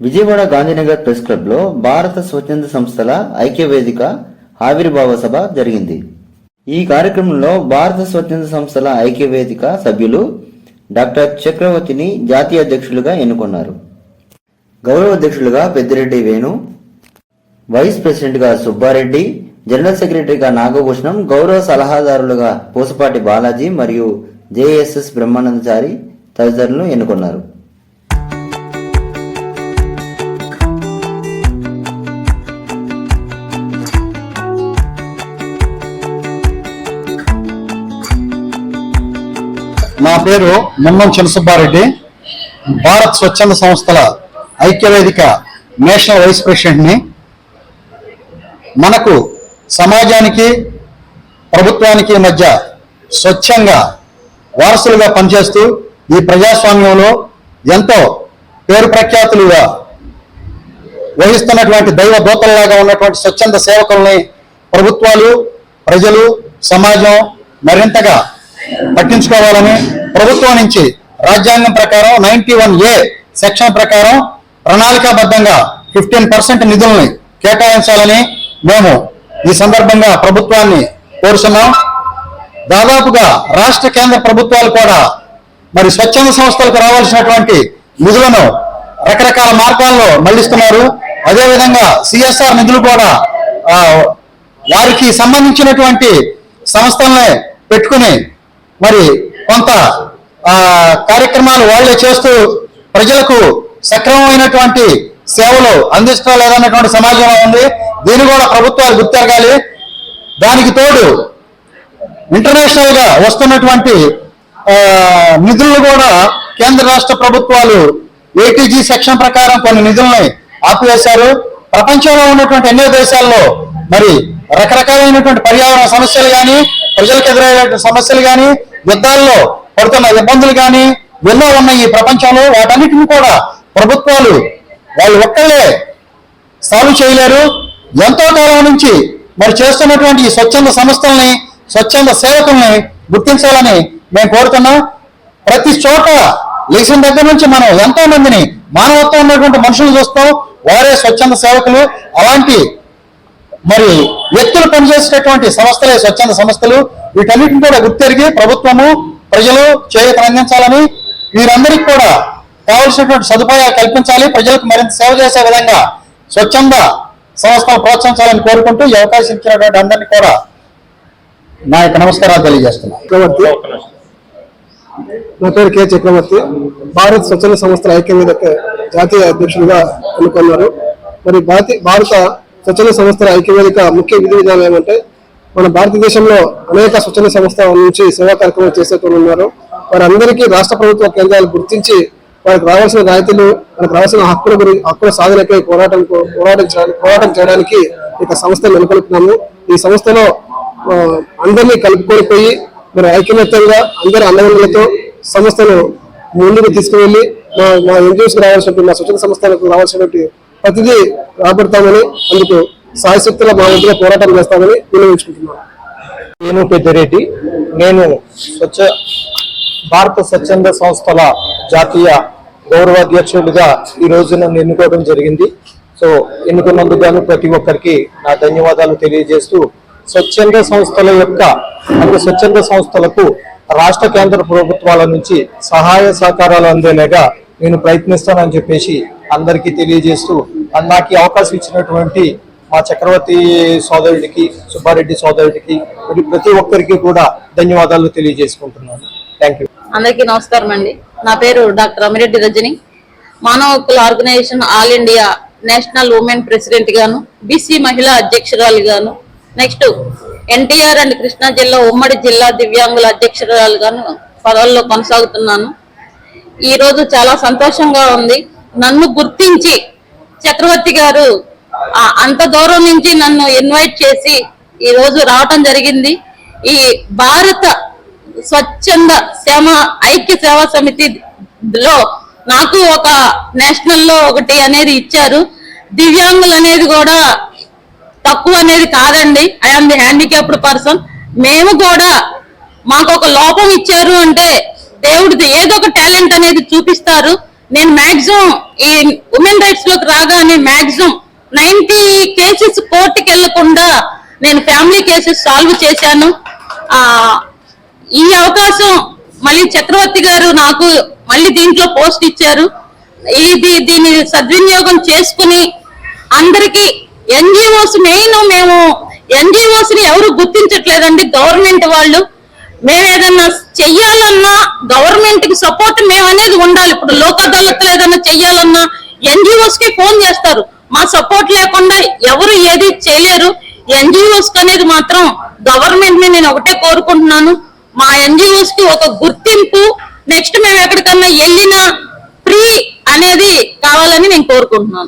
Vijayawada Gandhinagar press క్లబ్లో భారత స్వచ్ఛంద సంస్థల ఐక్య వేదిక ఆవిర్భావ సభ జరిగింది. ఈ కార్యక్రమంలో భారత స్వచ్ఛంద సంస్థల ఐక్య వేదిక సభ్యులు డాక్టర్ చక్రవర్తిని జాతీయ అధ్యక్షులుగా ఎన్నుకున్నారు. గౌరవ అధ్యక్షులుగా పెద్దిరెడ్డి వేణు వైస్ ప్రెసిడెంట్గా సుబ్బారెడ్డి జనరల్ సెక్రటరీగా నాగభూషణం గౌరవ సలహాదారులుగా పూసపాటి బాలాజీ మరియు జేఎస్ఎస్ బ్రహ్మానందచారి తదితరులను ఎన్నుకున్నారు. పేరు నిమ్మం చిన్నసుబ్బారెడ్డి భారత్ స్వచ్ఛంద సంస్థల ఐక్యవేదిక నేషనల్ వైస్ ప్రెసిడెంట్ని. మనకు సమాజానికి ప్రభుత్వానికి మధ్య స్వచ్ఛంగా వారసులుగా పనిచేస్తూ ఈ ప్రజాస్వామ్యంలో ఎంతో పేరు ప్రఖ్యాతులుగా వహిస్తున్నటువంటి దైవ దూతల్లాగా ఉన్నటువంటి స్వచ్ఛంద సేవకుల్ని ప్రభుత్వాలు ప్రజలు సమాజం మరింతగా పట్టించుకోవాలని ప్రభుత్వం నుంచి రాజ్యాంగం ప్రకారం నైన్టీ వన్ ఏ సెక్షన్ ప్రకారం ప్రణాళికాబద్ధంగా ఫిఫ్టీన్ పర్సెంట్ నిధుల్ని కేటాయించాలని మేము ఈ సందర్భంగా ప్రభుత్వాన్ని కోరుతున్నాం దాదాపుగా రాష్ట్ర కేంద్ర ప్రభుత్వాలు కూడా మరి స్వచ్ఛంద సంస్థలకు రావాల్సినటువంటి నిధులను రకరకాల మార్గాల్లో మళ్ళిస్తున్నారు. అదేవిధంగా సిఎస్ఆర్ నిధులు కూడా వారికి సంబంధించినటువంటి సంస్థలనే పెట్టుకుని మరి కొంత కార్యక్రమాలు వాళ్ళే చేస్తూ ప్రజలకు సక్రమమైనటువంటి సేవలు అందించడం లేదన్నటువంటి సమాజంలో ఉంది? దీన్ని కూడా ప్రభుత్వాలు గుర్తెరగాలి దానికి తోడు ఇంటర్నేషనల్గా వస్తున్నటువంటి నిధులను కూడా కేంద్ర రాష్ట్ర ప్రభుత్వాలు ఏటీజీ సెక్షన్ ప్రకారం కొన్ని నిధుల్ని ఆపివేశారు. ప్రపంచంలో ఉన్నటువంటి ఎన్నో దేశాల్లో మరి రకరకాలైనటువంటి పర్యావరణ సమస్యలు కానీ ప్రజలకు ఎదురయ్యేటువంటి సమస్యలు కానీ యుద్ధాల్లో పడుతున్న ఇబ్బందులు కానీ ఎన్నో ఉన్నాయి ఈ ప్రపంచంలో. వాటన్నిటిని కూడా ప్రభుత్వాలు వాళ్ళు ఒక్కళ్ళే సాల్వ్ చేయలేరు. ఎంతో కాలం నుంచి మరి చేస్తున్నటువంటి ఈ స్వచ్ఛంద సంస్థల్ని స్వచ్ఛంద సేవకుల్ని గుర్తించాలని మేము కోరుతున్నాం. ప్రతి చోట లేచిన దగ్గర నుంచి మనం ఎంతో మందిని మానవత్వం ఉన్నటువంటి మనుషులు చూస్తాం. వారే స్వచ్ఛంద సేవకులు. అలాంటి మరి వ్యక్తులు పనిచేసేటటువంటి సంస్థలే స్వచ్ఛంద సంస్థలు వీటన్నిటిని కూడా గుర్తెరిగి ప్రభుత్వము ప్రజలు చేయూత అందించాలని వీరందరికీ కూడా కావలసినటువంటి సదుపాయాలు కల్పించాలి. ప్రజలకు మరింత సేవ చేసే విధంగా స్వచ్ఛంద సంస్థలు ప్రోత్సహించాలని కోరుకుంటూ ఈ అవకాశం ఇచ్చినటువంటి అందరినీ కూడా నా యొక్క నమస్కారాలు తెలియజేస్తున్నాను. చక్రవర్తి. నా పేరు కె చక్రవర్తి. భారత్ స్వచ్ఛంద సంస్థల ఐక్యవేదిక జాతీయ అధ్యక్షులుగా ఎన్నుకున్నారు. మరి భారత భారత స్వచ్ఛంద సంస్థల ఐక్యవేదిక ముఖ్య విధి విధానం ఏమంటే మన భారతదేశంలో అనేక స్వచ్ఛంద సంస్థల నుంచి సేవా కార్యక్రమాలు చేసేటోళ్ళు ఉన్నారు. వారందరికీ రాష్ట్ర ప్రభుత్వ కేంద్రాలు గుర్తించి వారికి రావాల్సిన రాయితీలు వారికి రావాల్సిన హక్కుల గురించి హక్కుల సాధనకై పోరాటం పోరాటం పోరాటం చేయడానికి ఇక సంస్థను నెలకొల్పుతున్నాము. ఈ సంస్థలో అందరినీ కలుపుకొని పోయి మరి ఐక్యమత్యంగా అందరి అన్నదమ్ములతో సంస్థను ముందుకు తీసుకువెళ్ళి మా మా ఎన్జిఓస్కి రావాల్సినటువంటి మా స్వచ్ఛంద సంస్థలకు రావాల్సినటువంటి ప్రతిదీ రాబడతామని అందుకు సాయశక్తుల మా పోరాటం చేస్తామని వినియోగించుకుంటున్నాను నేను పెద్దిరెడ్డి. నేను స్వచ్ఛ భారత స్వచ్ఛంద సంస్థల జాతీయ గౌరవ అధ్యక్షుడిగా ఈ రోజు నన్ను ఎన్నుకోవడం జరిగింది. సో ఎన్నుకున్నందుకు గాను ప్రతి ఒక్కరికి నా ధన్యవాదాలు తెలియజేస్తూ స్వచ్ఛంద సంస్థల యొక్క అంటే స్వచ్ఛంద సంస్థలకు రాష్ట్ర కేంద్ర ప్రభుత్వాల నుంచి సహాయ సహకారాలు అందేలాగా నేను ప్రయత్నిస్తానని చెప్పేసి అందరికీ తెలియజేస్తూ నాకు అవకాశం ఇచ్చినటువంటి మా చక్రవర్తి సోదరుడికి సుబ్బారెడ్డి సోదరుడికి మరియు ప్రతి ఒక్కరికి కూడా ధన్యవాదాలు తెలియజేసుకుంటున్నాను. థ్యాంక్ యూ అందరికీ నమస్కారం అండి. నా పేరు డాక్టర్ అమిరెడ్డి రజని. మానవ హక్కుల organisation all India national women president గాను బీసీ మహిళా అధ్యక్షురాలు గాను నెక్స్ట్ ఎన్టీఆర్ అండ్ కృష్ణా జిల్లా ఉమ్మడి జిల్లా దివ్యాంగుల అధ్యక్షురాలు గాను పదవుల్లో కొనసాగుతున్నాను. ఈరోజు చాలా సంతోషంగా ఉంది. నన్ను గుర్తించి చక్రవర్తి గారు అంత దూరం నుంచి నన్ను ఇన్వైట్ చేసి ఈ రోజు రావటం జరిగింది. ఈ భారత స్వచ్ఛంద సేవ ఐక్య సేవా సమితిలో నాకు ఒక నేషనల్లో ఒకటి అనేది ఇచ్చారు. దివ్యాంగులు అనేది కూడా తక్కువ అనేది కాదండి. ఐఎమ్ ది హ్యాండిక్యాప్డ్ పర్సన్ మేము కూడా మాకు ఒక లోపం ఇచ్చారు అంటే దేవుడిది ఏదో ఒక టాలెంట్ అనేది చూపిస్తారు. నేను మాక్సిమం ఈ ఉమెన్ రైట్స్లోకి రాగానే మాక్సిమం నైన్టీ కేసెస్ కోర్టుకి వెళ్ళకుండా నేను ఫ్యామిలీ కేసెస్ సాల్వ్ చేశాను. ఆ ఈ అవకాశం మళ్ళీ చక్రవర్తి గారు నాకు మళ్ళీ దీంట్లో పోస్ట్ ఇచ్చారు. ఇది దీన్ని సద్వినియోగం చేసుకుని అందరికి ఎన్జిఓస్ మెయిన్ మేము ఎన్జిఓస్ని ఎవరు గుర్తించట్లేదండి గవర్నమెంట్ వాళ్ళు. మేము ఏదన్నా చెయ్యాలన్నా గవర్నమెంట్కి సపోర్ట్ మేము అనేది ఉండాలి. ఇప్పుడు లోక్ అదాలత్లు ఏదన్నా చెయ్యాలన్నా ఎన్జిఓస్కి ఫోన్ చేస్తారు. మా సపోర్ట్ లేకుండా ఎవరు ఏది చేయలేరు. ఎన్జిఓస్ అనేది మాత్రం గవర్నమెంట్ని నేను ఒకటే కోరుకుంటున్నాను. మా ఎన్జిఓస్కి ఒక గుర్తింపు నెక్స్ట్ మేము ఎక్కడికన్నా వెళ్ళినా ఫ్రీ అనేది కావాలని నేను కోరుకుంటున్నాను.